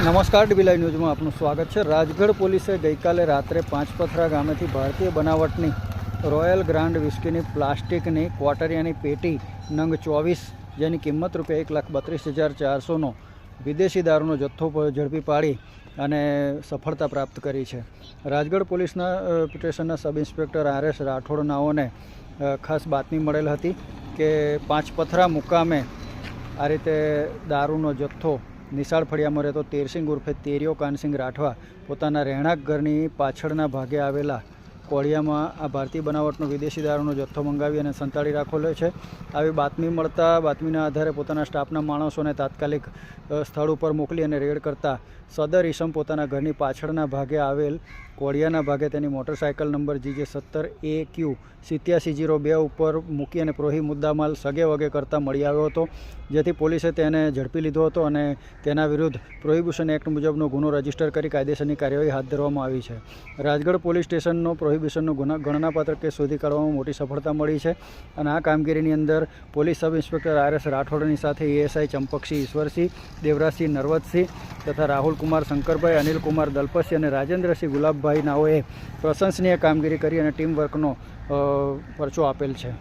નમસ્કાર ડીબીલાઈ ન્યૂઝમાં આપનું સ્વાગત છે. રાજગઢ પોલીસે ગઈકાલે રાત્રે પાંચપથરા ગામેથી ભારતીય બનાવટની રોયલ ગ્રાન્ડ વિસ્કીની પ્લાસ્ટિકની ક્વાટરિયાની પેટી નંગ ચોવીસ જેની કિંમત રૂપિયા એક લાખ બત્રીસ હજાર ચારસોનો વિદેશી દારૂનો જથ્થો ઝડપી પાડી અને સફળતા પ્રાપ્ત કરી છે. રાજગઢ પોલીસના સ્ટેશનના sub inspector R S Rathod નાઓને ખાસ બાતમી મળેલ હતી કે પાંચપથરા મુકામે આ રીતે દારૂનો જથ્થો નિશાળ ફળિયામાં રહેતો તેરસિંગ ઉર્ફે તેરિયો કાનસિંગ રાઠવા પોતાના રહેણાંક ઘરની પાછળના ભાગે આવેલા કોળિયામાં આ ભારતીય બનાવટનો વિદેશી દારૂનો જથ્થો મંગાવી અને સંતાડી રાખેલો છે. આવી બાતમી મળતા બાતમીના આધારે પોતાના સ્ટાફના માણસોને તાત્કાલિક સ્થળ ઉપર મોકલી અને રેડ કરતા સદર ઈસમ પોતાના ઘરની પાછળના ભાગે આવેલ કોળિયાના ભાગે તેની મોટરસાયકલ નંબર જીજે સત્તર એ ક્યુ સિત્યાસી જીરો બે ઉપર મૂકી અને પ્રોહી મુદ્દામાલ સગે વગે કરતાં મળી આવ્યો હતો. જેથી પોલીસે તેને ઝડપી લીધો હતો અને તેના વિરુદ્ધ પ્રોહિબિશન એક્ટ મુજબનો ગુનો રજિસ્ટર કરી કાયદેસરની કાર્યવાહી હાથ ધરવામાં આવી છે. રાજગઢ પોલીસ સ્ટેશનનો પ્રોહિબિશનનો ગુના ગણનાપાત્ર કેસ શોધી કાઢવામાં મોટી સફળતા મળી છે. અને આ કામગીરીની અંદર police sub inspector R S રાઠોડની સાથે એએસઆઈ ચંપકસિંહ, ઈશ્વરસિંહ, દેવરાજસિંહ, નરવતસિંહ તથા રાહુલ કુમાર શંકરભાઈ અનિલ કુમાર દલપસી અને રાજેન્દ્રસિંહ ગુલાબભાઈ નાઓએ પ્રશંસનીય કામગીરી કરી અને ટીમ વર્કનો પરચો આપેલ છે.